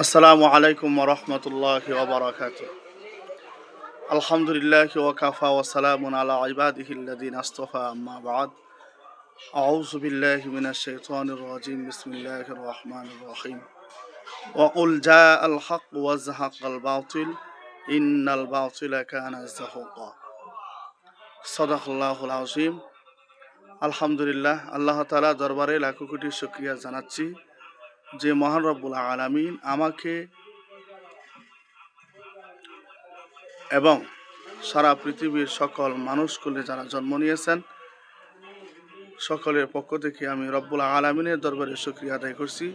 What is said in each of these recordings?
আসসালামু আলাইকুম রহমতুল্লাহ ওবরাকাত আলহামদুলিল্লাহ ওকাফা ওসালামুন আলা ইবাদিহিল্লাদিন আস্তফা আম্মা বাদ أعوذ بالله من الشيطان الرجيم بسم الله الرحمن الرحيم وقل جاء الحق وزهق الباطل إن الباطل كان زهوقا صدق الله العظيم আলহামদুলিল্লাহ আল্লাহ তালা দরবারে লাখো কোটি শুক্রিয়া জানাচ্ছি যে মহান রব্বুল আলামিন আমাকে এবং সারা পৃথিবীর সকল মানুষগুলি যারা জন্ম নিয়েছেন, সকলের পক্ষ থেকে আমি রব্বুল আলমিনের দরবারে শুক্রিয়া আদায় করছি।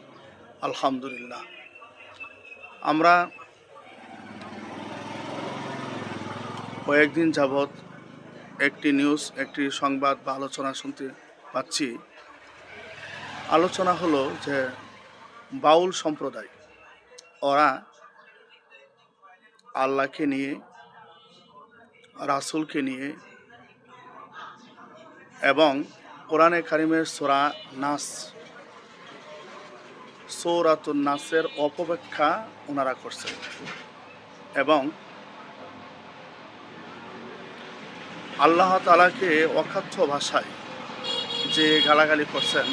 আলহামদুলিল্লাহ। আমরা কয়েকদিন যাবৎ একটি নিউজ, একটি সংবাদ বা আলোচনা শুনতে পাচ্ছি। আলোচনা হলো যে বাউল সম্প্রদায়। ওরা আল্লাহকে নিয়ে, রাসুলকে নিয়ে এবং কোরআনে কারিমের সোরা নাস, সৌরাতুন নাসের অপব্যাখ্যা ওনারা করছেন। এবং আল্লাহ তালাকে অখাদ্য ভাষায় যে গালাগালি করছেন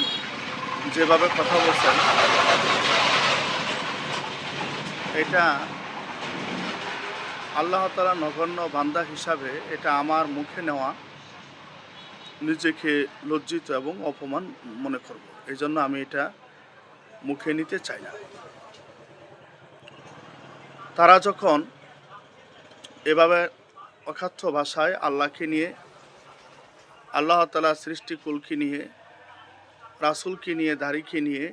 যেভাবে কথা বলছেন, এটা আল্লাহ তালা নগণ্য বান্দা হিসাবে এটা আমার মুখে নেওয়া নিজেকে লজ্জিত এবং অপমান মনে করব। এই জন্য আমি এটা মুখে নিতে চাই না। তারা যখন এভাবে অখাদ্য ভাষায় আল্লাহকে নিয়ে, আল্লাহ তালা সৃষ্টিকুলকে নিয়ে রাসুলকে নিয়ে, দাড়িকে নিয়ে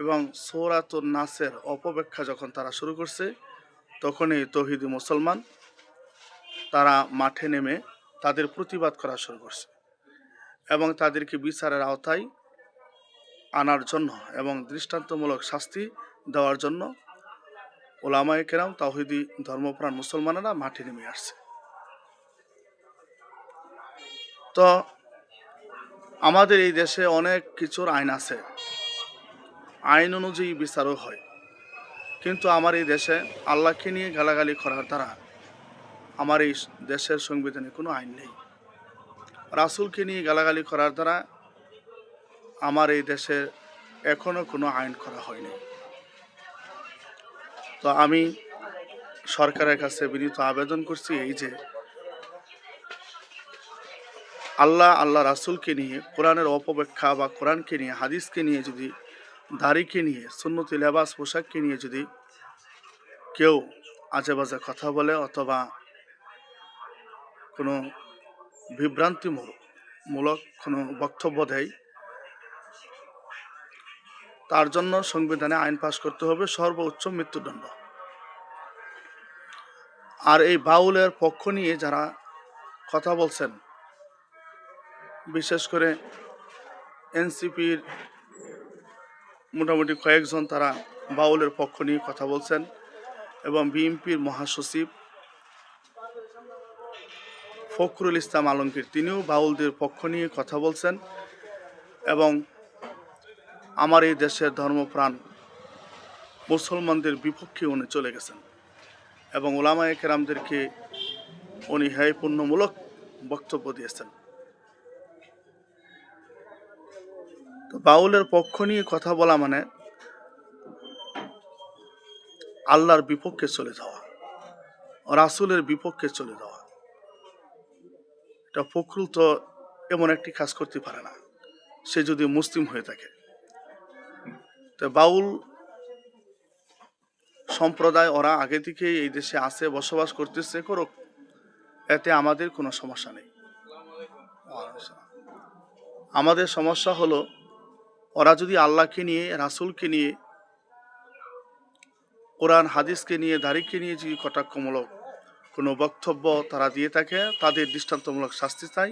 এবং সৌরাতুর নাসের অপব্যাখ্যা যখন তারা শুরু করছে, তখনই তহিদি মুসলমান তারা মাঠে নেমে তাদের প্রতিবাদ করা শুরু করছে এবং তাদেরকে বিচারের আওতায় আনার জন্য এবং দৃষ্টান্তমূলক শাস্তি দেওয়ার জন্য ওলামায় কেরাম তাহিদি ধর্মপ্রাণ মুসলমানেরা মাঠে নেমে আসছে। তো আমাদের এই দেশে অনেক কিছুর আইন আছে। আইন অনুযায়ী বিচারও হয়। কিন্তু আমার এই দেশে আল্লাহকে নিয়ে গালাগালি করার দ্বারা আমার এই দেশের সংবিধানে কোনো আইন নেই। রাসুলকে নিয়ে গালাগালি করার দ্বারা আমার এই দেশে এখনও কোনো আইন করা হয়নি। তো আমি সরকারের কাছে বিনীত আবেদন করছি এই যে আল্লাহ আল্লাহ রাসুলকে নিয়ে, কোরআনের অপব্যাখ্যা বা কোরআনকে নিয়ে, হাদিসকে নিয়ে যদি, দাড়িকে নিয়ে, সুন্নতি, লেবাস, পোশাককে নিয়ে যদি কেউ আজে বাজে কথা বলে অথবা কোনো বিভ্রান্তিমূলক কোনো বক্তব্য দেয়, তার জন্য সংবিধানে আইন পাশ করতে হবে সর্বোচ্চ মৃত্যুদণ্ড। আর এই বাউলের পক্ষ নিয়ে যারা কথা বলছেন বিশেষ করে এনসিপির মোটামুটি কয়েকজন তারা বাউলের পক্ষ নিয়ে কথা বলছেন এবং বিএনপির মহাসচিব ফখরুল ইসলাম আলমগীর, তিনিও বাউলদের পক্ষ নিয়ে কথা বলছেন এবং আমার এই দেশের ধর্মপ্রাণ মুসলমানদের বিপক্ষে উনি চলে গেছেন এবং ওলামায় কেরামদেরকে উনি হ্যায়পূর্ণমূলক বক্তব্য দিয়েছেন। তো বাউলের পক্ষ নিয়ে কথা বলা মানে আল্লাহর বিপক্ষে চলে যাওয়া, রাসুলের বিপক্ষে চলে যাওয়া। এটা ফখরুল তো এমন একটি কাজ করতে পারে না, সে যদি মুসলিম হয়ে থাকে। তো বাউল সম্প্রদায় ওরা আগে থেকেই এই দেশে আসে বসবাস করতেছে, করুক, এতে আমাদের কোনো সমস্যা নেই। আমাদের সমস্যা হলো ওরা যদি আল্লাহকে নিয়ে, রাসুলকে নিয়ে, কোরআন, হাদিসকে নিয়ে, দাড়িকে নিয়ে যদি কটাক্ষমূলক কোনো বক্তব্য তারা দিয়ে থাকে, তাদের দৃষ্টান্তমূলক শাস্তি চাই।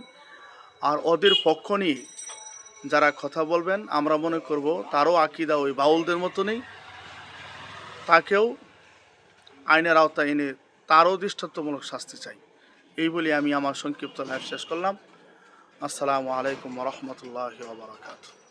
আর ওদের পক্ষ নিয়ে যারা কথা বলবেন, আমরা মনে করব তারও আকিদা ওই বাউলদের মতো নেই। তাকেও আইনের আওতায় এনে তারও দৃষ্টান্তমূলক শাস্তি চাই। এই বলে আমি আমার সংক্ষিপ্ত লাইফ শেষ করলাম। আসসালামু আলাইকুম রহমতুল্লাহ বারকাত